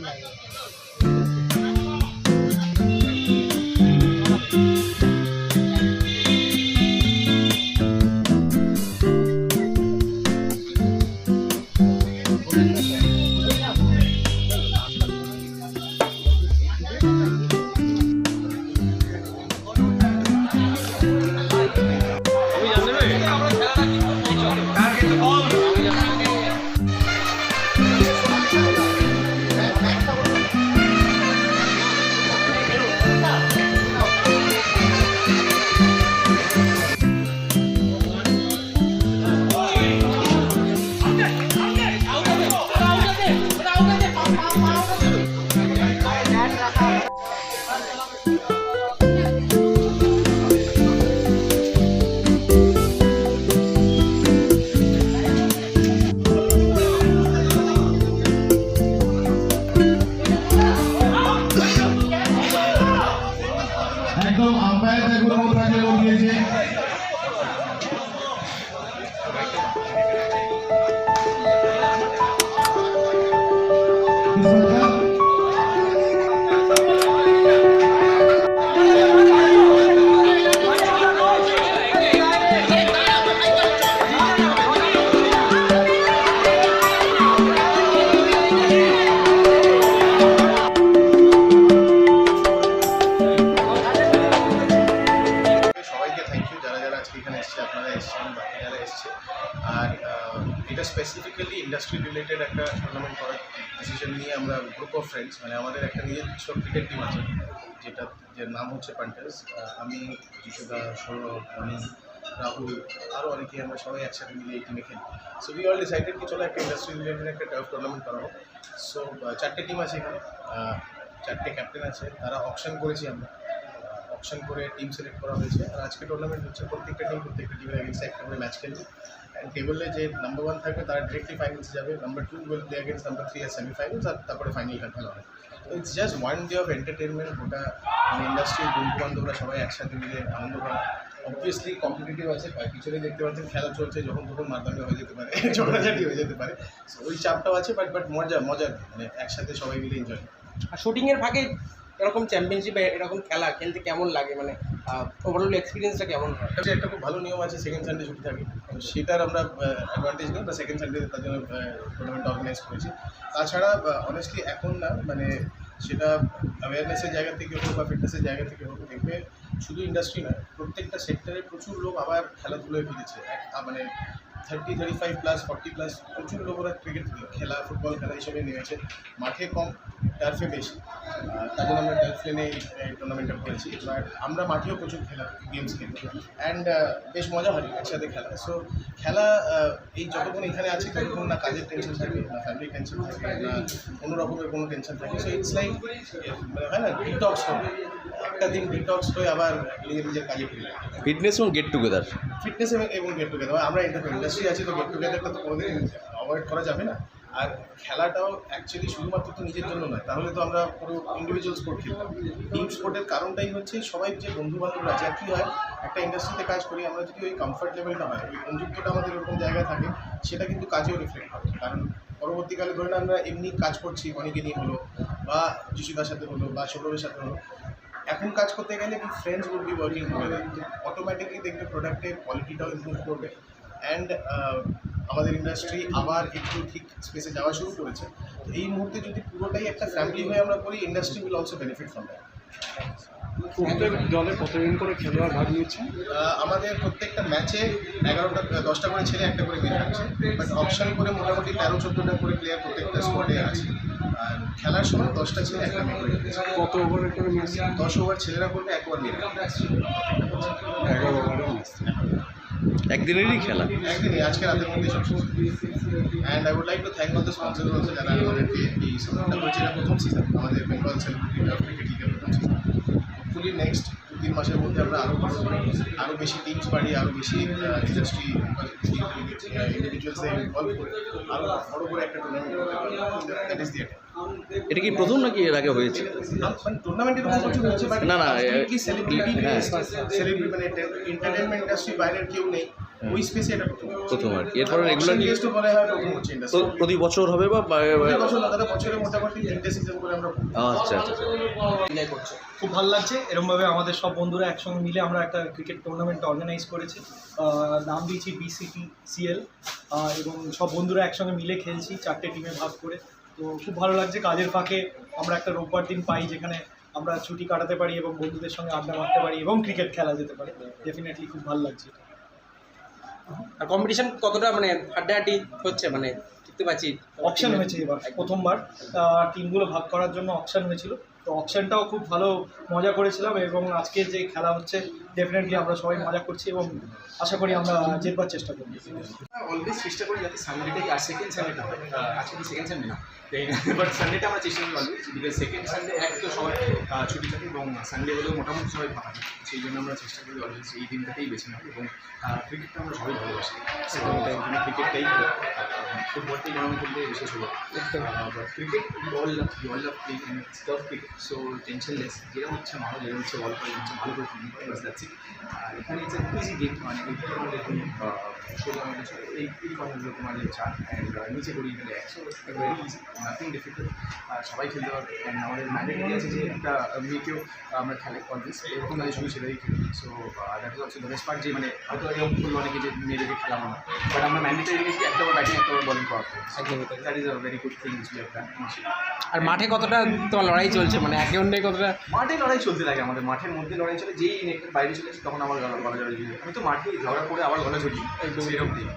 ない。একদম umpire দেখুন মুদ্রাকে বলিয়েছে গ্রুপ অফ ফ্রেন্ডস মানে আমাদের একটা নিজস্ব ক্রিকেট টিম আছে, যেটা যে নাম হচ্ছে পান্টার্স আমি যিশুদা সৌরভ আমি রাহুল আরও অনেকেই আমরা সবাই একসাথে মিলে এই টিমে খেলি। সো উই অল ডিসাইডেড কি চলো একটা ইন্ডাস্ট্রি রিলেটেড একটা টার্ফ টুর্নামেন্ট করাবো। সো চারটে টিম আছে এখানে। চারটে ক্যাপ্টেন আছে, তারা অপশন করেছি আমরা। অপশন করে টিম সিলেক্ট করা হয়েছে। আর আজকে টুর্নামেন্ট হচ্ছে প্রত্যেকটা টিম প্রত্যেকটা টিমের এগেন্সে একটা করে ম্যাচ খেলবে। টেবলে যে নাম্বার ওয়ান থাকবে, তারা ডিরেক্টলি ফাইনালসে যাবে। Number two will play against number three R semifinals আর তারপরে ফাইনালটা খেলা হবে। তো it's just one day of entertainment গোটা মানে ইন্ডাস্ট্রির বন্ধু বান্ধবরা সবাই একসাথে মিলে আনন্দ করা। অবভিয়াসলি কম্পিটিটিভ আছে আর পিছনে দেখতে পাচ্ছেন, খেলা চলছে, যখন তখন মারদাঙ্গা হয়ে যেতে পারে, ঝগড়াঝাটি হয়ে যেতে পারে। ওই চাপটাও আছে বাট বাট মজা মজা মানে একসাথে সবাই মিলে এনজয় আর শুটিংয়ের ভাগে এরকম চ্যাম্পিয়নশিপ এরকম খেলা খেলতে কেমন লাগে? মানে ওভারঅল এক্সপিরিয়েন্সটা কেমন হয়? এটা একটা খুব ভালো নিয়ম আছে সেকেন্ড সানডে ছুটি থাকে। সেটার আমরা অ্যাডভান্টেজ নিই বা সেকেন্ড সানডে তার জন্য টুর্নামেন্ট অর্গানাইজ করেছি। তাছাড়া অনেস্টলি এখন না মানে সেটা অ্যাওয়ারনেসের জায়গা থেকে হোক বা ফিটনেসের জায়গা থেকে হোক, দেখবে শুধু ইন্ডাস্ট্রি নয়, প্রত্যেকটা সেক্টরে প্রচুর লোক আবার খেলাধুলোয় ফিরেছে। মানে thirty thirty five plus forty plus প্রচুর লোক ওরা ক্রিকেট খেলা ফুটবল খেলা হিসেবে নেমেছে মাঠে কম টার্ফে বেশি। তার জন্য আমরা টার্ফ লেনে এই টুর্নামেন্টটা করেছি। এবার আমরা মাঠেও প্রচুর খেলা গেমস খেলি। অ্যান্ড বেশ মজা হয় একসাথে খেলা। সো খেলা এই যতক্ষণ এখানে আছি ততক্ষণ না কাজের টেনশন থাকে না ফ্যামিলি টেনশন থাকে না কোনো রকমের কোনো টেনশন থাকে। সো ইটস লাইক হয় না ডিটক্স হবে। একটা দিন ডিটক্স হয়ে আবার নিজের নিজের কাজে ফিরে ফিটনেস এবং গেট টুগেদার ফিটনেস এবং গেট টুগেদার আমরা ইন্ডাস্ট্রি আছি তো গেট টুগেদারটা তো কোনোদিন অ্যাভয়েড করা যাবে না। আর খেলাটাও অ্যাকচুয়ালি শুধুমাত্র তো নিজের জন্য নয়, তাহলে তো আমরা পুরো ইন্ডিভিজুয়াল স্পোর্ট খেলতাম। টিম স্পোর্টের কারণটাই হচ্ছে সবাই যে বন্ধু বান্ধবরা আছে, আর কী হয়, একটা ইন্ডাস্ট্রিতে কাজ করি, আমরা যদি ওই কমফর্ট লেভেলটা হয়, ওই বন্ধুত্বটা আমাদের ওরকম জায়গায় থাকে, সেটা কিন্তু কাজেও রিফ্লেক্ট হবে কারণ পরবর্তীকালে ধরে না আমরা এমনি কাজ করছি, অনেকে নিয়ে হলো, বা যিশুদার সাথে হলো, বা সৌরভের সাথে হলো। এখন কাজ করতে গেলে কি friends would be working automatically দেখবে প্রোডাক্টের কোয়ালিটিটাও ইমপ্রুভ করবে। অ্যান্ড আমাদের ইন্ডাস্ট্রি আবার একটু ঠিক স্পেসে যাওয়া শুরু করেছে। তো এই মুহূর্তে যদি পুরোটাই একটা ফ্যামিলি হয়ে আমরা করি industry will also benefit from that প্রত্যেক দলে কতজন করে খেলোয়াড় ভাগ নিচ্ছে? আমাদের প্রত্যেকটা ম্যাচে এগারোটা দশটা করে ছেলে একটা করে মেয়ে থাকছে। বাট অপশন করে মোটামুটি তেরো চোদ্দোটা করে প্লেয়ার প্রত্যেকটা স্কোয়াডে আছে। আর খেলার সময় দশটা ছেলে একটা মেয়ে করে কত ওভারের করে ম্যাচ দশ ওভার ছেলেরা করবে এক ওভার মেয়েরা। এগারো ওভারের ম্যাচ একদিনেরই খেলা। একদিনই, আজকে রাতের মধ্যে সব and I would like to thank all the sponsor also যারা আমাদেরকে এই সাপোর্টটা করেছে এটা প্রথম সিজন আমাদের বেঙ্গল সেলিব্রিটি ক্রিকেট লিগের প্রথম সিজন নেক্সট তিন মাসের মধ্যে আমরা আরও আরও বেশি টিমস বাড়িয়ে আরও বেশি ইন্ডাস্ট্রি ইন্ডিভিজুয়ালসে ইনভলভ করে আরও বড়ো করে একটা টুর্নামেন্ট করতে পারব দ্যাট ইজ দি এটা কি প্রথম নাকি এর আগে হয়েছে? মানে টুর্নামেন্ট এরকম প্রচুর হচ্ছে বাট না, না, কি সেলিব্রিটি হ্যাঁ। সেলিব্রিটি মানে এন্টারটেনমেন্ট ইন্ডাস্ট্রি বাইরের কেউ নেই। ওই স্পেসে এটা প্রথম প্রথম আর কি। এরপরে রেগুলার বলে হয় প্রথম হচ্ছে ইন্ডাস্ট্রি প্রতি বছর হবে বা বছর না, দাদা বছরে মোটামুটি তিনটে সিজন করে আমরা আচ্ছা আচ্ছা আচ্ছা। এনজয় করছ। খুব ভালো লাগছে। এরমভাবে আমাদের সব বন্ধুরা একসঙ্গে মিলে আমরা একটা ক্রিকেট টুর্নামেন্ট অর্গানাইজ করেছি। আহ, নাম দিয়েছি বিসিটি সিএল এবং সব বন্ধুরা একসঙ্গে মিলে খেলছি চারটে টিমে ভাগ করে। তো খুব ভালো লাগছে। কাজের ফাঁকে আমরা একটা রোববার দিন পাই যেখানে আমরা ছুটি কাটাতে পারি এবং বন্ধুদের সঙ্গে আড্ডা মারতে পারি এবং ক্রিকেট খেলা যেতে পারে। ডেফিনেটলি খুব ভালো লাগছে আর কম্পিটিশন কতটা মানে হাড্ডাহাড্ডি হচ্ছে মানে দেখতে পাচ্ছি। অপশন হয়েছে এবার, প্রথমবার। টিমগুলো ভাগ করার জন্য অপশন হয়েছিল। তো অপশনটাও খুব ভালো মজা করেছিলাম এবং আজকে যে খেলা হচ্ছে ডেফিনেটলি আমরা সবাই মজা করছি এবং আশা করি আমরা জেতবার চেষ্টা করব। অলওয়েজ চেষ্টা করি যাতে সানডেটাই আর সেকেন্ড সানডেটা হয়। আজকে তো সেকেন্ড সানডে না। বাট সানডেটা আমরা চেষ্টা করি অলওয়েজ বিকজ সেকেন্ড সানডে এক তো সবাই ছুটি থাকে এবং সানডে হলেও মোটামুটি সবাই থাকে। সেই জন্য আমরা চেষ্টা করি অলওয়েজ এই দিনটাতেই বেছে নেব এবং ক্রিকেটটা আমরা সবাই ভালোবাসি। ক্রিকেটটাই ফুটবলটাই যেমন খেলতে বিশেষ হলো cricket all love all love play in staff cricket so tensionless যেরকম ইচ্ছা মারো যেরকম ইচ্ছে বল করে ভালো করে ফিল্ডিং করে বাস ইট আর এখানে ইটস ইজি গেম মানে এই তোমার যে অ্যান্ড নিচে করি এখানে একশো ভেরি ইজি নাথিং ডিফিকাল্ট সবাই খেলতে পারবে। অ্যান্ড আমাদের ম্যান্ডেটরি আছে যে একটা মেয়েকেও আমরা খেলে অলওয়েজ এরকম কাজের সঙ্গে সেটাই খেলি। So that is also the best part যে মানে হয়তো এরকম অনেকে যে মেয়েদেরকে খেলাবো না বাট আমরা ম্যান্ডেটরি রেখেছি একটা ব্যাটিং একটা bowling that is a very good thing have done আর মাঠে কতটা তোমার লড়াই চলছে? মানে একে অন্যে কতটা? মাঠে লড়াই চলতে থাকে আমাদের মাঠের মধ্যে লড়াই চলে যেই নেটের বাইরে চলেছে আসে তখন আমার গলা জড়িয়ে আমি তো মাঠে ঝগড়া করে আবার গলা ঝুলি একদম এরকম দিই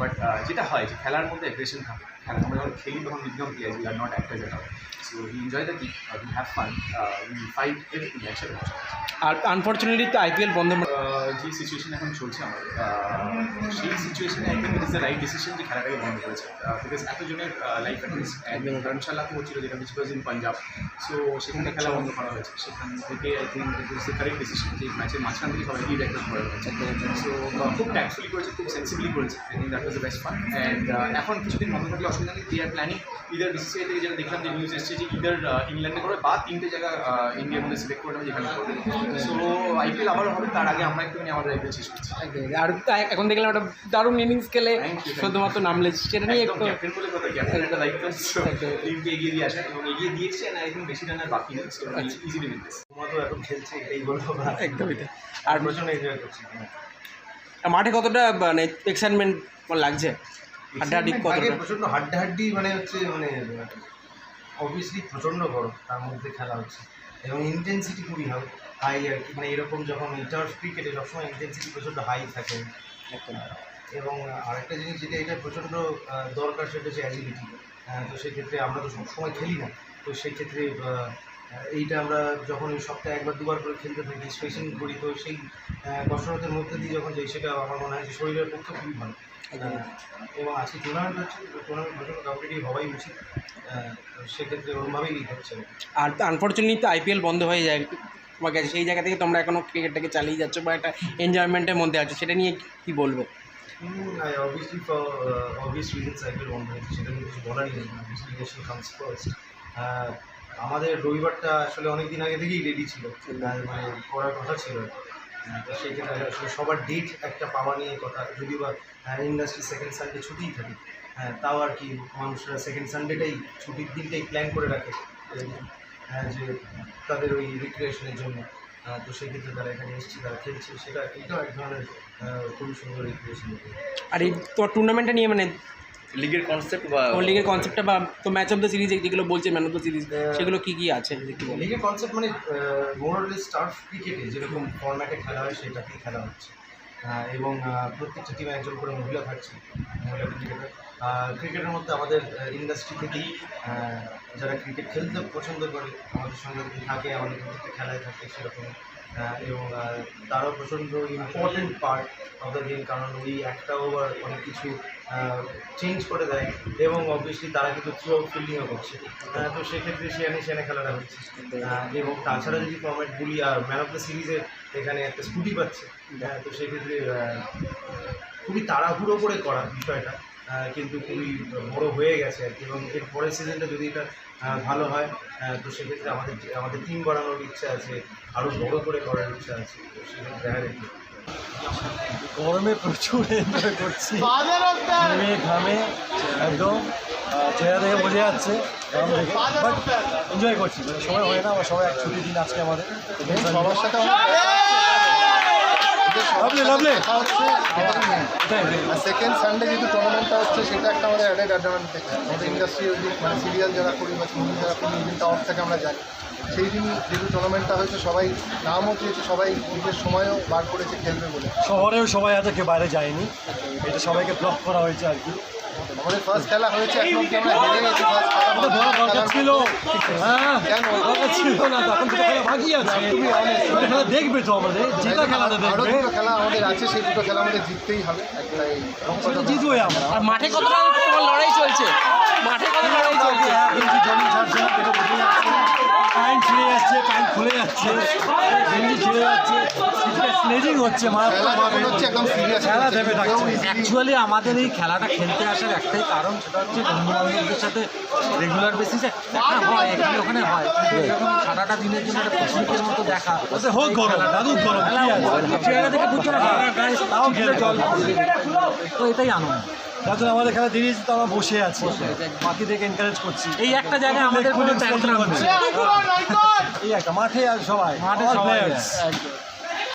বাট যেটা হয় যে খেলার মধ্যে অ্যাগ্রেশন থাকে। খেলা আমরা যখন খেলি তখন become player we are not actor যেটা so we enjoy the game we have fun we fight everything একসাথে আর আনফর্চুনেটলি তো আইপিএল বন্ধ আহ, যে সিচুয়েশন এখন চলছে আমাদের সেই সিচুয়েশনে I think it is the right decision যে খেলাটাকে বন্ধ করেছে। বিকজ এতজনের লাইফ অ্যাট রিস্ক ধর্মশালাতে হচ্ছিল যেটা which was in Punjab so সেখানে খেলা বন্ধ করা হয়েছে। সেখান থেকে I think it is the correct decision যে ম্যাচের মাঝখান থেকে সবাই লিড একটা করা হয়েছে। সো খুব ট্যাক্টফুলি করেছে খুব সেন্সিবলি করেছে। I think that was the best fun and এখন কিছুদিন বন্ধ থাকলে অসুবিধা নেই they are planning. Either BCCI থেকে যেটা দেখলাম যে নিউজ এসছে যে ইদার ইংল্যান্ডে করে বা তিনটে জায়গা ইন্ডিয়ার মধ্যে সিলেক্ট করে নেবে যেখানে করবে। সো আইপিএল আবারও হবে তার আগে আমরা একটুখানি আমাদের আইপিএল শেষ করছি। আর এখন দেখলাম একটা দারুণ ইনিংস খেলে. শুধুমাত্র নামলে সেটা নিয়ে একটু ক্যাপ্টেন বলে কথা ক্যাপ্টেন একটা দায়িত্ব। সো টিমকে এগিয়ে দিয়ে আসা এবং এগিয়ে দিয়েছে না আই থিঙ্ক বেশি রানের বাকি নেই। সো ইজিলি উইন দিস তোমার তো এখন খেলছে এটাই বলব। একদমই। আর আর প্রচণ্ড এনজয় করছি। মাঠে কতটা মানে এক্সাইটমেন্ট লাগছে? হাড্ডাহাড্ডি কতটা? প্রচণ্ড হাড্ডাহাড্ডি মানে হচ্ছে মানে অবভিয়াসলি প্রচণ্ড গরম তার মধ্যে খেলা হচ্ছে। এবং ইন্টেন্সিটি খুবই হাই হাই আর কি। মানে এরকম যখন টার্ফ ক্রিকেটে সবসময় ইন্টেন্সিটি প্রচণ্ড হাই থাকে। এবং আরেকটা জিনিস যেটা এটা প্রচণ্ড দরকার সেটা হচ্ছে অ্যাজিলিটি তো সেক্ষেত্রে আমরা তো সবসময় খেলি না। তো সেক্ষেত্রে এইটা আমরা যখন ওই সপ্তাহে একবার দুবার করে খেলতে থাকি স্পেশিং করি তো সেই কসরতের মধ্যে দিয়ে যখন যাই সেটা আমার মনে হয় যে শরীরের পক্ষে খুবই ভালো। এবং আজকে টুর্নামেন্ট হচ্ছে টুর্নামেন্ট প্রচণ্ড কম্পিটিভ হওয়াই উচিত। সেক্ষেত্রে ওরমভাবেই হচ্ছে আর তো আনফর্চুনেটলি তো আইপিএল বন্ধ হয়ে যায়। তোমার কাছে সেই জায়গা থেকে তোমরা এখনও ক্রিকেটটাকে চালিয়ে যাচ্ছ বা একটা এনজয়মেন্টের মধ্যে আছো সেটা নিয়ে কি বলবে? Obviously for obvious reasons IPL বন্ধ হয়েছে সেটা নিয়ে কিছু বলারই নেই। অবভিয়াসলি ন্যাশনাল কামস ফার্স্ট আমাদের রবিবারটা আসলে অনেক দিন আগে থেকেই রেডি ছিল। মানে করার কথা ছিল। তো সেই ক্ষেত্রে আসলে সবার ডেট একটা পাওয়া নিয়ে কথা। যদিও বা ইন্ডাস্ট্রি সেকেন্ড সানডে ছুটিই থাকে। হ্যাঁ তাও আর কি মানুষরা সেকেন্ড সানডেটাই ছুটির দিনটাই প্ল্যান করে রাখে। হ্যাঁ যে তাদের ওই রিক্রিয়েশনের জন্য। তো সেক্ষেত্রে তারা এখানে এসছে তারা খেলছে। সেটা এটাও এক ধরনের খুবই সুন্দর রিক্রিয়েশন আর এই তোমার টুর্নামেন্টটা নিয়ে মানে লিগের কনসেপ্ট বা লিগের কনসেপ্টটা বা তো ম্যাচ অফ দ্য সিরিজ যেগুলো বলছে ম্যান অফ দ্য সিরিজ সেগুলো কি কি আছে? লিগের কনসেপ্ট মানে মোরলেস টার্ফ ক্রিকেটে যেরকম ফরম্যাটে খেলা হয় সেটাতেই খেলা হচ্ছে। এবং প্রত্যেকটা টিমে একজন করে মহিলা থাকছে মহিলা ক্রিকেটার ক্রিকেটের মধ্যে আমাদের ইন্ডাস্ট্রি থেকেই যারা ক্রিকেট খেলতে পছন্দ করে আমাদের সঙ্গে থাকে আমাদের প্রত্যেকটা খেলায় থাকে সেরকম এবং আহ, তারাও প্রচণ্ড important part of the game কারণ ওই একটা ওভার অনেক কিছু চেঞ্জ করে দেয় এবং অবভিয়াসলি তারা কিন্তু থ্রু আউট ফিল্ডিংও করছে তো সেক্ষেত্রে সেখানে সেখানে খেলাটা হচ্ছে। এবং তাছাড়া যদি ফর্ম্যাট বলি আর ম্যান অফ দ্য সিরিজের এখানে একটা স্কুটি পাচ্ছে আহ, তো সেক্ষেত্রে খুবই তাড়াহুড়ো করে করা বিষয়টা কিন্তু খুবই বড় হয়ে গেছে আর কি। এবং এর পরের সিজনটা যদি এটা ভালো হয় তো সেক্ষেত্রে আমাদের আমাদের টিম বাড়ানোর ইচ্ছা আছে আরও বড় করে করার ইচ্ছা আছে তো সেক্ষেত্রে দেখা যাচ্ছে গরমে প্রচুর এনজয় করছি। ঘেমে ঘামে একদম চেহারা দেখে বোঝা যাচ্ছে গরম দেখে। বাট এনজয় করছি মানে সময় হয় না আমার সবাই এক ছুটির দিন আজকে আমাদের। সবার সাথে লাভলি লাভলি সেকেন্ড সানডে যেহেতু টুর্নামেন্টটা হচ্ছে সেটা একটা আমাদের অ্যাডেড অ্যাডভান্টেজ আমাদের ইন্ডাস্ট্রি ওই দিন মানে সিরিয়াল যারা করি বা মুভি যারা করি ওই দিনটা অফ থেকে আমরা যাই। সেই দিন যেহেতু টুর্নামেন্টটা হয়েছে সবাই নামও চেয়েছে সবাই নিজের সময়ও বার করেছে খেলবে বলে। শহরেও সবাই এত বাইরে যায়নি। এটা সবাইকে ব্লক করা হয়েছে আর কি। আমাদের ফার্স্ট খেলা হয়েছে এখন অব্দি আমরা হেরে গেছি ফার্স্ট তো ধরা দরকার ছিল হ্যাঁ কেন? দরকার ছিল না তখন তো খেলা বাকি আছে ওটা খেলা দেখবে তো আমাদের খেলাটা দেখবে দুটো খেলা আমাদের আছে সেই দুটো খেলা আমাদের জিততেই হবে একটা এই সেটা জিতবই আমরা আর মাঠে কতটা তোমার লড়াই চলছে মাঠে কত লড়াই চলছে এক ইঞ্চি জমি ছাড়ছে না এটা বোঝা যাচ্ছে ছিঁড়ে খুলে যাচ্ছে ছিঁড়ে যাচ্ছে স্লেজিং হচ্ছে খেলা দেবে অ্যাকচুয়ালি আমাদের এই খেলাটা খেলতে আসার একটাই কারণ সেটা হচ্ছে বন্ধু বান্ধবদের সাথে রেগুলার বেসিসে দেখা হয় এখানে ওখানে হয়। এরকম সারাটা দিনের জন্য একটা পিকনিকের মতো দেখা হোক গরম। দাদুক গরম। চেহারা দেখে বুঝছ না তাও খেলে জল তো এটাই আনন্দ। তার জন্য আমাদের খেলা দিয়েছি তো আমরা বসে আছি। বাকিদেরকে এনকারেজ করছি। এই একটা জায়গায় আমাদের কোনো এই একটা মাঠে আর সবাই। মাঠে সবাই।